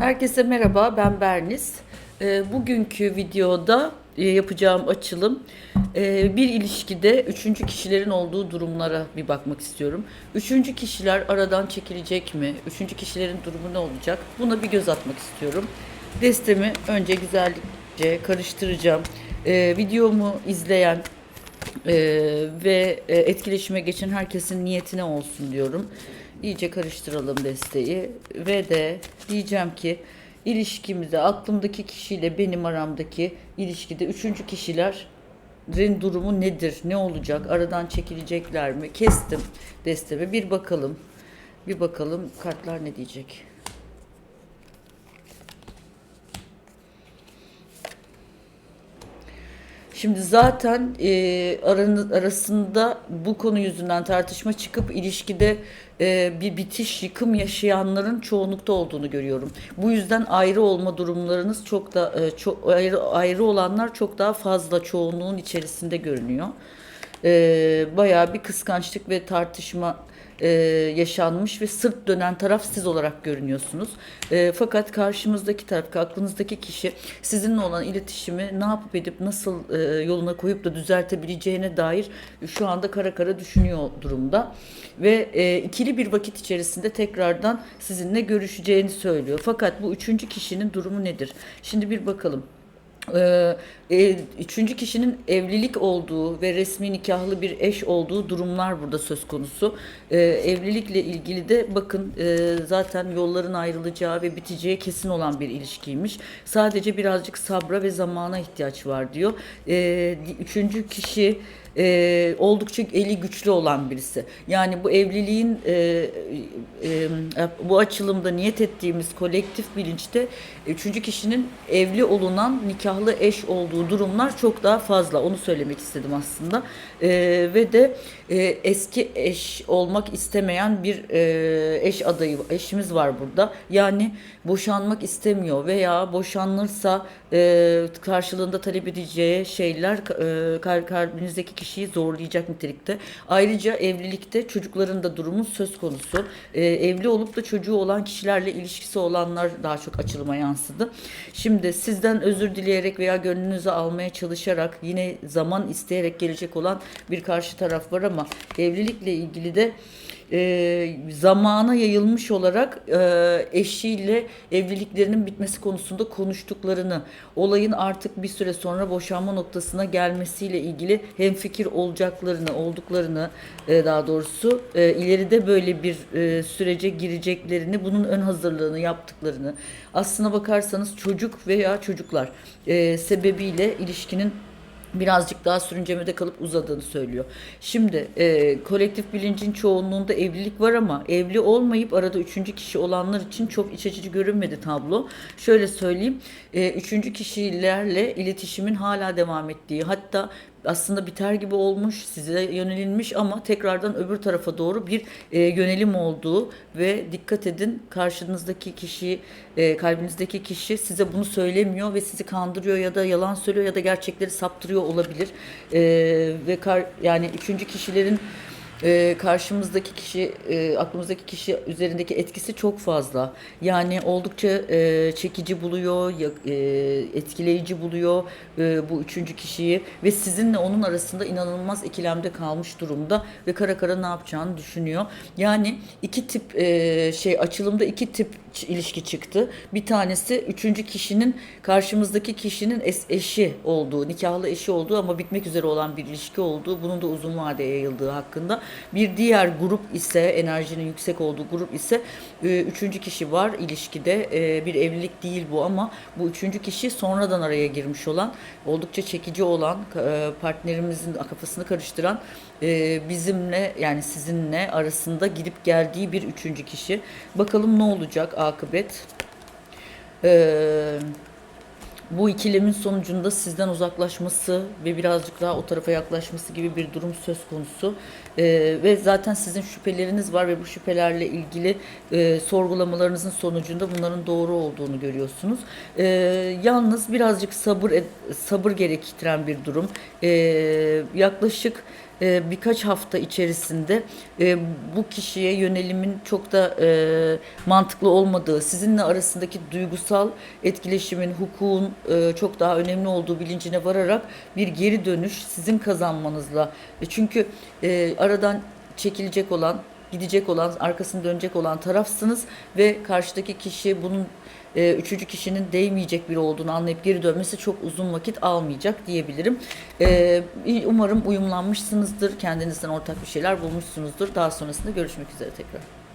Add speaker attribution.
Speaker 1: Herkese merhaba, ben Berniz. Ee, Bugünkü videoda e, yapacağım açılım e, bir ilişkide üçüncü kişilerin olduğu durumlara bir bakmak istiyorum. Üçüncü kişiler aradan çekilecek mi? Üçüncü kişilerin durumu ne olacak? Buna bir göz atmak istiyorum. Destemi önce güzelce karıştıracağım. Ee, Videomu izleyen e, ve etkileşime geçen herkesin niyetine olsun diyorum. İyice karıştıralım desteği ve de diyeceğim ki ilişkimizde aklımdaki kişiyle benim aramdaki ilişkide üçüncü kişilerin durumu nedir? Ne olacak? Aradan çekilecekler mi? Kestim destemi. Bir bakalım. Bir bakalım kartlar ne diyecek? Şimdi zaten e, aranı- arasında bu konu yüzünden tartışma çıkıp ilişkide e, bir bitiş, yıkım yaşayanların çoğunlukta olduğunu görüyorum. Bu yüzden ayrı olma durumlarınız çok da e, çok ayrı ayrı olanlar çok daha fazla çoğunluğun içerisinde görünüyor. E, bayağı bir kıskançlık ve tartışma e, yaşanmış ve sırt dönen taraf siz olarak görünüyorsunuz. E, fakat karşımızdaki taraf, aklınızdaki kişi sizinle olan iletişimi ne yapıp edip nasıl e, yoluna koyup da düzeltebileceğine dair şu anda kara kara düşünüyor durumda. Ve e, ikili bir vakit içerisinde tekrardan sizinle görüşeceğini söylüyor. Fakat bu üçüncü kişinin durumu nedir? Şimdi bir bakalım. Ee, e, üçüncü kişinin evlilik olduğu ve resmi nikahlı bir eş olduğu durumlar burada söz konusu. Ee, evlilikle ilgili de bakın e, zaten yolların ayrılacağı ve biteceği kesin olan bir ilişkiymiş. Sadece birazcık sabra ve zamana ihtiyaç var diyor. Ee, üçüncü kişi e, oldukça eli güçlü olan birisi. Yani bu evliliğin e, e, bu açılımda niyet ettiğimiz kolektif bilinçte üçüncü kişinin evli olunan nikahlı eş olduğu durumlar çok daha fazla. Onu söylemek istedim aslında. E, ve de e, eski eş olmak istemeyen bir e, eş adayı eşimiz var burada. Yani boşanmak istemiyor veya boşanırsa e, karşılığında talep edeceği şeyler e, kal- kalbinizdeki kişiyi zorlayacak nitelikte. Ayrıca evlilikte çocukların da durumu söz konusu. E, evli olup da çocuğu olan kişilerle ilişkisi olanlar daha çok açılıma yansıdı. Şimdi sizden özür dileyerek veya gönlünüzü almaya çalışarak yine zaman isteyerek gelecek olan bir karşı taraf var ama evlilikle ilgili de e, zamana yayılmış olarak e, eşiyle evliliklerinin bitmesi konusunda konuştuklarını, olayın artık bir süre sonra boşanma noktasına gelmesiyle ilgili hemfikir olacaklarını, olduklarını e, daha doğrusu e, ileride böyle bir e, sürece gireceklerini, bunun ön hazırlığını yaptıklarını, aslına bakarsanız çocuk veya çocuklar e, sebebiyle ilişkinin birazcık daha sürüncemede kalıp uzadığını söylüyor. Şimdi e, kolektif bilincin çoğunluğunda evlilik var ama evli olmayıp arada üçüncü kişi olanlar için çok iç açıcı görünmedi tablo. Şöyle söyleyeyim, e, üçüncü kişilerle iletişimin hala devam ettiği, hatta aslında biter gibi olmuş, size yönelilmiş ama tekrardan öbür tarafa doğru bir e, yönelim olduğu ve dikkat edin karşınızdaki kişi, e, kalbinizdeki kişi size bunu söylemiyor ve sizi kandırıyor ya da yalan söylüyor ya da gerçekleri saptırıyor olabilir. E, ve kar, yani üçüncü kişilerin e, karşımızdaki kişi, e, aklımızdaki kişi üzerindeki etkisi çok fazla. Yani oldukça e, çekici buluyor, e, etkileyici buluyor e, bu üçüncü kişiyi ve sizinle onun arasında inanılmaz ikilemde kalmış durumda ve kara kara ne yapacağını düşünüyor. Yani iki tip e, şey açılımda iki tip ilişki çıktı. Bir tanesi üçüncü kişinin karşımızdaki kişinin es- eşi olduğu, nikahlı eşi olduğu ama bitmek üzere olan bir ilişki olduğu, bunun da uzun vadeye yayıldığı hakkında. Bir diğer grup ise enerjinin yüksek olduğu grup ise e, üçüncü kişi var ilişkide. E, bir evlilik değil bu ama bu üçüncü kişi sonradan araya girmiş olan, oldukça çekici olan, e, partnerimizin kafasını karıştıran e, bizimle yani sizinle arasında gidip geldiği bir üçüncü kişi. Bakalım ne olacak akıbet. Eee bu ikilemin sonucunda sizden uzaklaşması ve birazcık daha o tarafa yaklaşması gibi bir durum söz konusu. Ee, ve zaten sizin şüpheleriniz var ve bu şüphelerle ilgili e, sorgulamalarınızın sonucunda bunların doğru olduğunu görüyorsunuz. Ee, yalnız birazcık sabır sabır gerektiren bir durum. Ee, yaklaşık e, birkaç hafta içerisinde e, bu kişiye yönelimin çok da e, mantıklı olmadığı, sizinle arasındaki duygusal etkileşimin, hukukun çok daha önemli olduğu bilincine vararak bir geri dönüş sizin kazanmanızla. Çünkü aradan çekilecek olan, gidecek olan, arkasını dönecek olan tarafsınız ve karşıdaki kişi bunun e, üçüncü kişinin değmeyecek biri olduğunu anlayıp geri dönmesi çok uzun vakit almayacak diyebilirim. E, umarım uyumlanmışsınızdır, kendinizden ortak bir şeyler bulmuşsunuzdur. Daha sonrasında görüşmek üzere tekrar.